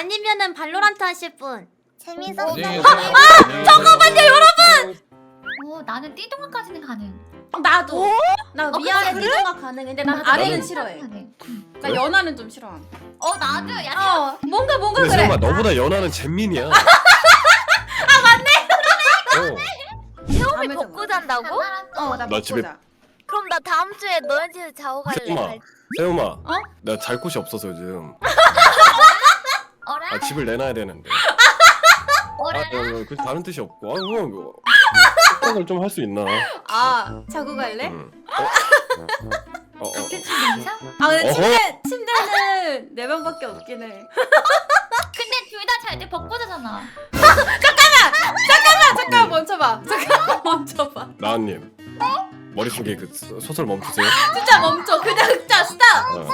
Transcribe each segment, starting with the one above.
아니면은 발로란트 하실 분. 재밌었어. 네, 잠깐만요 여러분. 어 나는 띠동아까지는 가능. 나도. 나 어, 그래? 미동가 가능한데 난. 아래는 싫어해. 가능. 응. 나 연하는 좀 싫어. 어 나도 야 어 뭔가 뭔가 근데 그래. 세영아 너보다 연하는 잼민이야. 아 맞네. 태움이 잠을 벗고 잔다고? 어, 나 나 집에-. 그럼 나 다음 주에 너네 집에 자고 갈래. 세영아, 갈- 세영아. 어? 나잘 곳이 없어서 요즘. 어라 아 집을 내놔야 되는데. 어라. 아, 어, 그 다른 뜻이 없고. 아, 그럼 뭐 생각을 좀 할 수 있나? 아 자고 갈래? 응. 어? 어, 어, 어. 괜찮아? 아 근데. 침대 침대는 네 명밖에 없긴 해. 근데 둘 다 잘 때 벗고 자잖아. 잠깐 잠깐 멈춰봐. 잠깐 멈춰봐. 나은님. 머릿속에 그 소- 소설 멈추세요. 진짜 멈춰. 그냥 진짜 스탑. 어.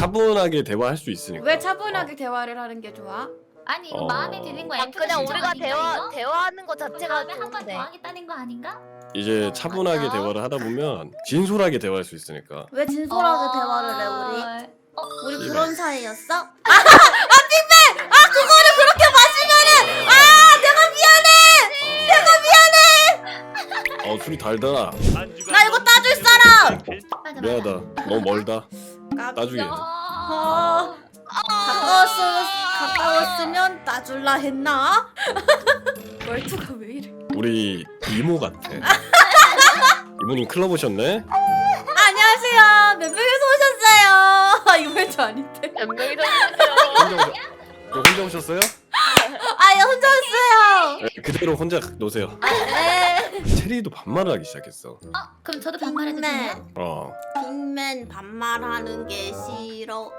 차분하게 대화할 수 있으니까. 왜 차분하게 대화를 하는 게 좋아? 아니 이거 어. 마음에 드는 거야. 아, 그냥 우리가 대화 대화하는 거 자체가 다음에 한번 좋은데. 더 하겠다는 거 아닌가? 이제 차분하게 맞아. 대화를 하다 보면 진솔하게 대화할 수 있으니까. 왜 진솔하게 어. 대화를 해 우리? 어, 우리 씨발. 그런 사이였어? 어 술이 달다. 나 이거 따줄 사람. 맞아 미안하다. 너무 멀다. 따주게. 어. 가까웠으면 가까웠으면 따줄라 했나? 말투가 왜 이래? 우리 이모 같아. 이모님 클럽 오셨네? 안녕하세요. 몇 명이서 오셨어요? 아 이거 말투 아닌데. 몇 명이서 혼자, 오셨... 혼자 오셨어요? 아, 예, 혼자 왔어요. 네, 그대로 혼자 노세요. 네. 체리도 반말을 하기 시작했어. 어, 그럼 저도 반말해도 돼요? 빅맨. 어. 빅맨 반말하는 게 싫어.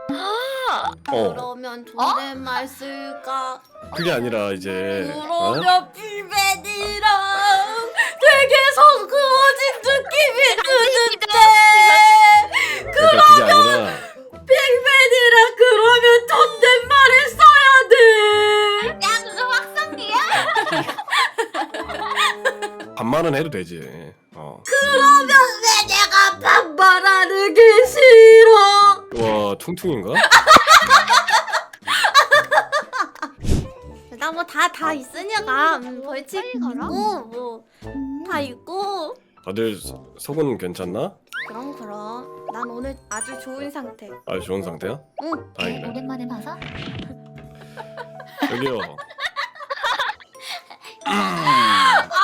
어. 그러면 존댓말 쓸까? 그게 아니라 이제 어? 그러면 빅맨이랑 되게 성그어진 느낌 해도 되지. 어. 그러면 왜 내가 반말하는 게 싫어? 와 퉁퉁인가? 나 뭐 다 다 있으니까 음, 벌칙 가라? 있고 뭐 다 있고 다들 소- 속은 괜찮나? 그럼 그럼 난 오늘 아주 좋은 상태. 아주 좋은 상태야? 응 다행이네. 오랜만에 봐서? 저기요.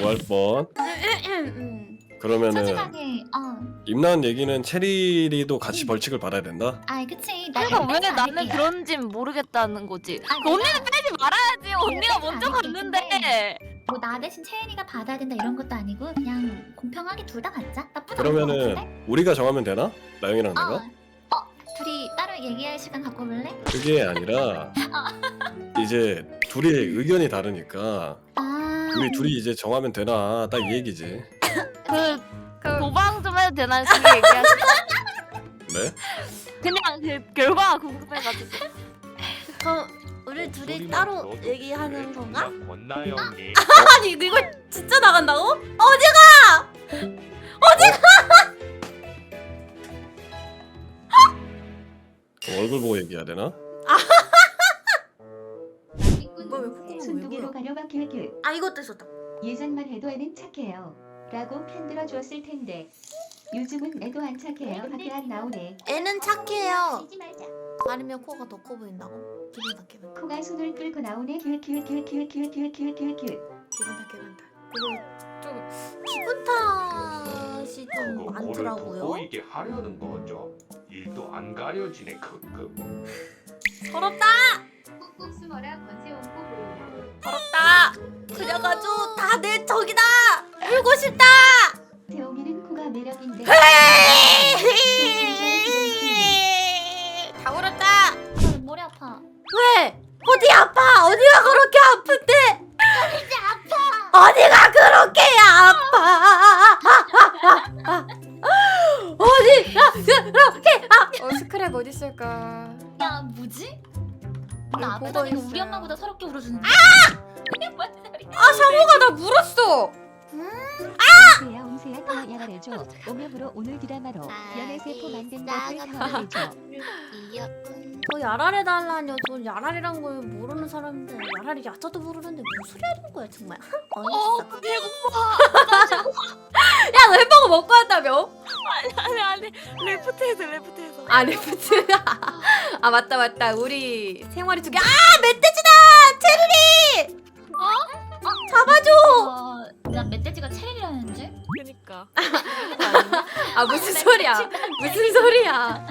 라고 할 뻔. 음. 그러면은 솔직하게 어. 임나은 얘기는 체리도 같이 벌칙을 받아야 된다? 아 그치. 나 그러니까 왜 나는. 그런진 모르겠다는 거지. 아, 그 언니는 빼지 말아야지. 언니가 빼지 먼저 않을게, 갔는데. 뭐나 대신 채은이가 받아야 된다 이런 것도 아니고 그냥 공평하게 둘 다 받자. 나쁘지 않을 것 같은데? 그러면은 우리가 정하면 되나? 나영이랑 내가? 어. 어 둘이 따로 얘기할 시간 갖고 볼래? 그게 아니라 이제 둘이 의견이 다르니까 아. 우리 둘이 이제 정하면 되나 딱 이 얘기지. 그 도방 좀 해도 되나 그게 얘기하시. 네? 그냥 그 결과가 궁금해가지고. 그럼 우리 둘이 따로 얘기하는 건가? 권나영 님 아니 이거 진짜 나간다고? 얼굴 보고 얘기해야 되나? 가려가 큐큐 아 이것도 있었다. 예전만 해도 애는 착해요. 라고 편들어 줬을 텐데. 요즘은 애도 안 착해요. 밖에 안 나오네. 애는 착해요. 말자. 아니면 코가 더 커 보인다고? 기분 탓 기분 탓. 코가 손을 끌고 나오네. 큐큐큐큐큐큐큐큐큐 기분 다 기분 다. 그리고 좀 기분 탓이 좀 그거 많더라고요. 보이게 하려는 거죠. 일도 안 가려지네 크크. 더럽다! 꾹꾹 숨어라. 옹고 보인다 더럽다 그래가지고 다 내 적이다 울고 싶다 태용이는 코가 매력인데 다 울었다 아, 머리 아파. 왜? 어디 아파? 나 있어요. 우리 엄마보다 서럽게 뭔 소리야? 아 샤모가 나 물었어. 옹세야 옹세야 더 야라래줘 오명으로 오늘 드라마로 연애 세포 만든 것을 상상해줘 저 야랄해 달라뇨. 저 야랄이란 걸 모르는 사람인데 야랄이 야자도 모르는데 무슨 소리 하는 거야 정말. 어 어이없어. 배고파. 야너 햄버거 먹고 왔다며? 아니 아니 레프트에서 레프트에서. 아 레프트. 아 맞다 맞다. 우리 생활이 두 개. 아 멧돼지다. 체르리. 어? 잡아줘. 어, 나 멧돼지가 체리라는 줄? 그니까. 아 무슨 소리야? 무슨 소리야?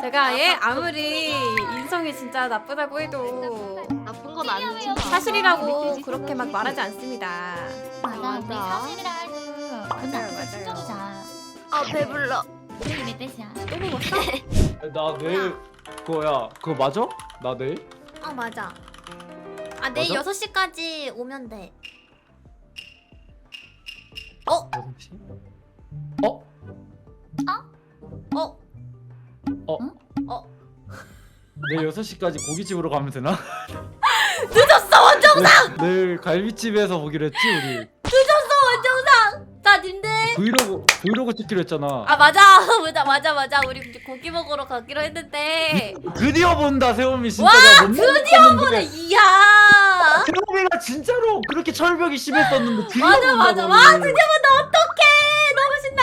제가 얘 아무리 인성이 진짜 나쁘다고 해도 나쁜 건 아니지만. 사실이라고 그렇게 막 말하지 않습니다. 맞아, 우리 맞아. 사실이라 해도 돈 맞아요, 나쁘게 맞아요. 숨겨두자. 아 배불러. 우리 멧돼지야. 또 먹었어? 나 내일 그거야 그거 맞아? 나 내일? 어 맞아. 아 내일 맞아? 6시까지 오면 돼. 어? 6시? 어? 어? 내일 6시까지 고깃집으로 가면 되나? 늦었어 원정상! 내일 갈비집에서 보기로 했지 우리 늦었어 원정상! 자 님들 브이로그 브이로그 찍기로 했잖아. 아 맞아. 맞아 맞아 맞아. 우리 이제 고기 먹으러 가기로 했는데. 드디어 본다 세범이 진짜 와, 내가 못 드디어 먹었는데. 보네. 이야. 세범이가 진짜로 그렇게 철벽이 심했었는데 드디어 맞아 본다, 맞아. 너를. 와 드디어 본다. 어떡해. 너무 신나.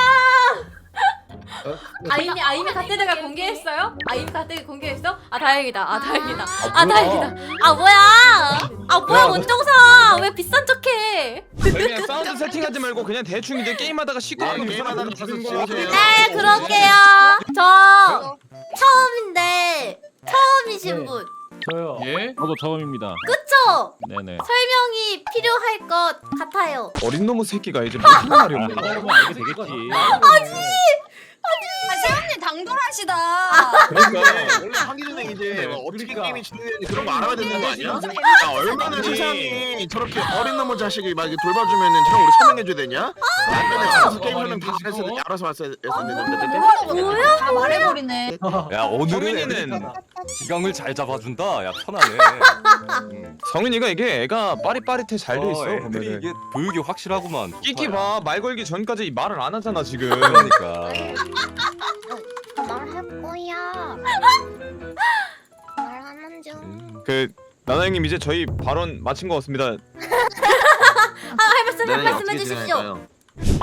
아 이미 아 이미 가테드가 공개했어요? 아 이미 가테드 공개했어? 아 다행이다. 아 다행이다. 아. 다행이다. 아 뭐야 아 뭐야 야, 원정상 왜 비싼 척해 그냥 사운드 세팅하지 말고 그냥 대충 이제 게임하다가 쉬고 네, 하는 게임하다가 무슨 가서 거야. 쉬세요. 네 그럴게요 저 처음인데 처음이신 네. 분 저요 예? 저도 처음입니다. 그쵸? 네네. 설명이 필요할 것 같아요 어린 놈의 새끼가 이제 무슨 말이 없는 하다 거야. 보면 알게 되겠지. 세훈님 당돌하시다. 그러니까 원래 하기 전에 이제 뭐 어떻게 그러니까. 게임이 진행되는지 그런 거 알아야 되는 거 아니야? 야 얼마나 세상이 저렇게 어린 놈의 자식이 막 이렇게 돌봐주면은 저런 우리 설명해줘야 되냐? 나는 알아서 게임 설명 다 했을 때 알아서 왔어야 했었는데. 뭐야? 다 말해버리네. 야 오늘은 성윤이는 애들이 기강을 잘 잡아준다. 야 편하네. 음. 성윤이가 이게 애가 빠릿빠릿해 잘 돼 있어 어, 애들이 보면은. 이게 교육이 확실하구만. 끼끼 봐 말 걸기 전까지 말을 안 하잖아 지금. 그러니까. 말할 거야. 말하는 중. 음. 그 나나 형님 이제 저희 발언 마친 것 같습니다. 아, 할 말씀 할 말씀 해주십시오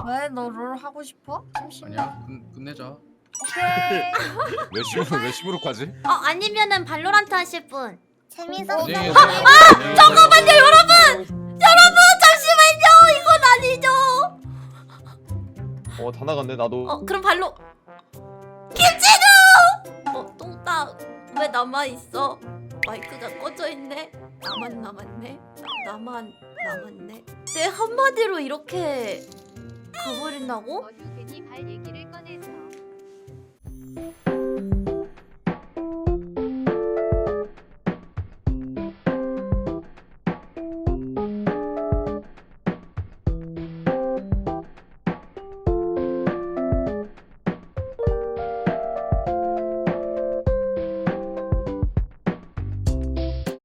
왜 너를 하고 싶어? 심심해. 아니야 끝내자. 오케이. 왜 심으로 왜 심으로까지? 어 아니면은 발로란트 하실 분 재밌었어. 네, 잠깐만요 여러분 여러분 잠시만요 이건 아니죠 어 다 나갔네 나도. 어 그럼 발로 김진우 어 똥딱 왜 남아 있어 마이크가 꺼져 있네. 나만 남았네. 나, 나만 남았네. 내 한마디로 이렇게 가버린다고? 괜히 발 얘기를